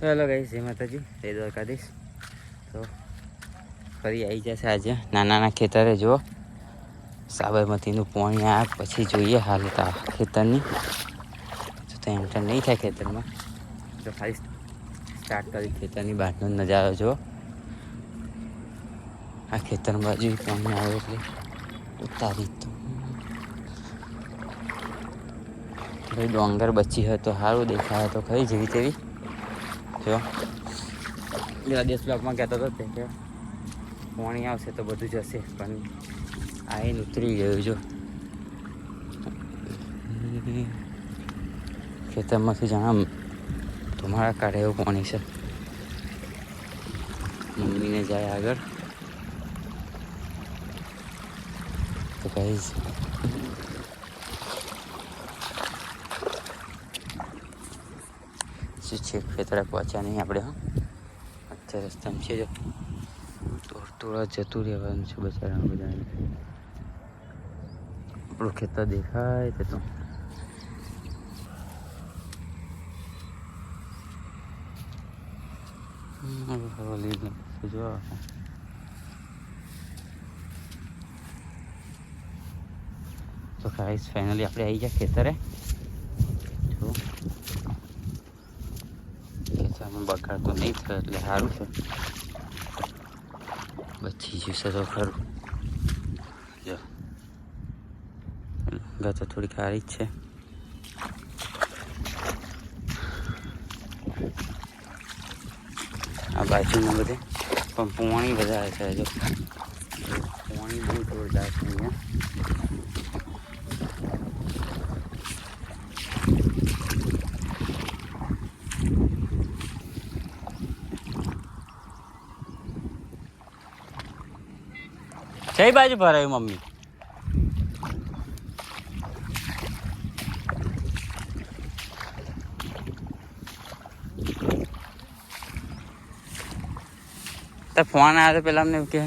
Hello ગઈ જય માતાજી. જય દ્વારકાધીશ. તો ફરી આવી જશે આજે. નાના નાના ખેતરે જુઓ. સાબરમતીનું પાણી આ પછી જોઈએ હાલત આ ખેતરની. તો તો એન્ટર નહીં થાય ખેતરમાં. તો ખાલી સ્ટાર્ટ કરી ખેતરની બહારનો નજારો જુઓ. આ ખેતર બાજુ પાણી આવે એટલે ઉતારી તો. ડોંગર બચી હોય તો સારું, દેખાય તો ખરી જેવી તેવી. જો પેલા દેશ બ્લોકમાં કહેતો હતો તે કે પાણી આવશે તો બધું જશે પણ આઈને ઉતરી ગયું જો. ખેતરમાંથી જાણ તમારા કાઢે એવું પાણી છે. મમ્મીને જાય આગળ. તો કહીશ શું છે, ખેતરે પહોંચ્યા નહીં આપણે, હા. અત્યારે રસ્તામાં છે દોડ જતું રહેવાનું છે બચારા બધાને આપણું ખેતર દેખાય તે તો. લીધું જો તો ખાઈશ ફાઇનલી આપણે આવી ગયા ખેતરે જો ખેતરમાં બગાડ તો નહીં થયો એટલે સારું છે. બચી જશે તો ખરું. જો. ગા તો થોડીક ખારી જ છે. આ બાજુમાં બધે પણ પોણી વધારે છે જો. પોણી બહુ જોરદાર છે અહીંયા. કઈ બાજુ ભરાયું મમ્મી? તો ફોન આવ્યો પેલા અમને કે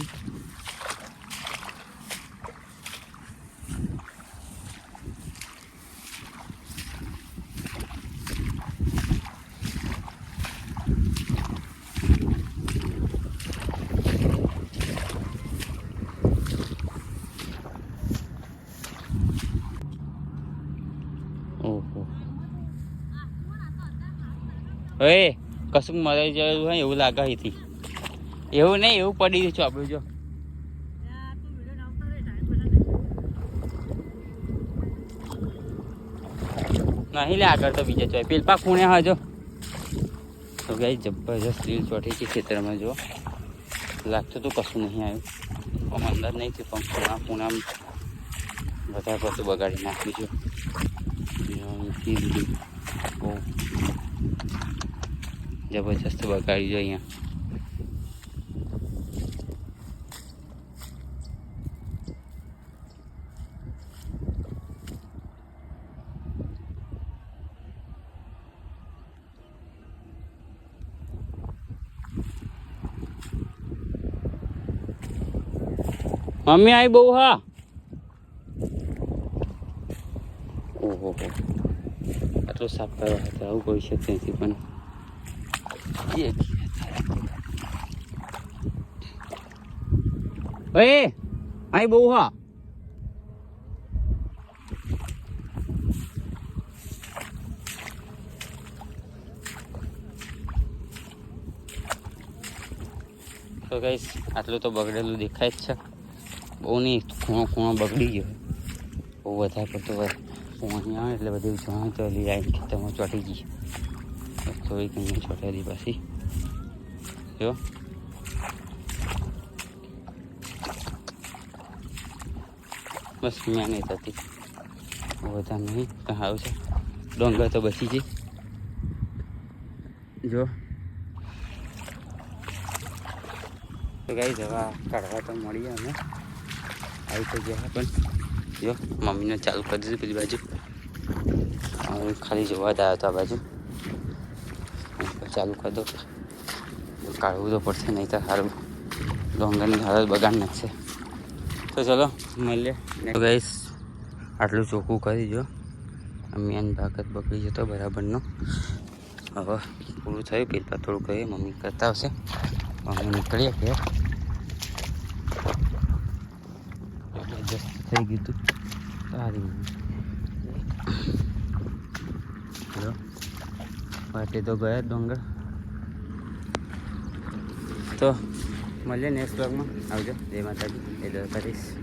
ઓહો એ કશું મરાઈ જવું હોય એવું લાગે અહીંથી. એવું નહીં, એવું પડી રહ્યું છું આપણે જો. નહીં લે આગળ તો બીજા ચોય. પેલપા ખૂણે હા જો. તો ગઈ જબરજસ્ત રીલ ચોટી છે ખેતરમાં જો. લાગતું તો કશું નહીં આવ્યું. પણ અંદર નહીં થયું, પણ ખૂણા, ખૂણામાં વધારે પડતું બગાડી નાખ્યું છે. બહુ જબરજસ્ત બગાડી જો અહીંયા. મમ્મી આવી બહુ હા. ઓહો આટલું સાફ કરવા હતા, આવું કોઈ છે નથી, પણ એ અહીં બહુ હા. તો ગઈશ આટલું તો બગડેલું દેખાય જ છે. બહુ નહીં ખૂણો ખૂણો બગડી ગયો. બહુ વધારે પડતો આવે એટલે બધું જાણ ચાલી આવી ખેતરમાં ચોટી ગઈ. થોડીક અહીંયા ચોટેલી પાછી. જો. બસ મેં નહીં થતી. વધારે નહીં સારું છે. ડોંગર તો બચી ગઈ. જો. તો ગાઈ દવા કાઢવા તો મળીએ અમે. આવી તો ગયા પણ. જો મમ્મીને ચાલુ કરી દીધું પેલી બાજુ. ખાલી જોવા જ આવ્યો હતો આ બાજુ. ચાલુ કરી દો. કાઢવું તો પડશે, નહીં તો સારું ડોંગરની હાલત બગાડ નાખશે. તો ચલો, મળીએ. ગઈશ આટલું ચોખ્ખું કરી દો. મેન ભાગ જ બગડી જતો બરાબરનો. હવે પૂરું થયું, પેલા થોડું કહીએ મમ્મી કરતા આવશે. મમ્મી નીકળીએ કે થઈ ગયું હતું. સારી હેલો. વાટે તો ગયા ડોંગર. તો મળીએ નેક્સ્ટ બ્લોગમાં આવજો. જય માતાજી. જય દ્વારકાધીશ.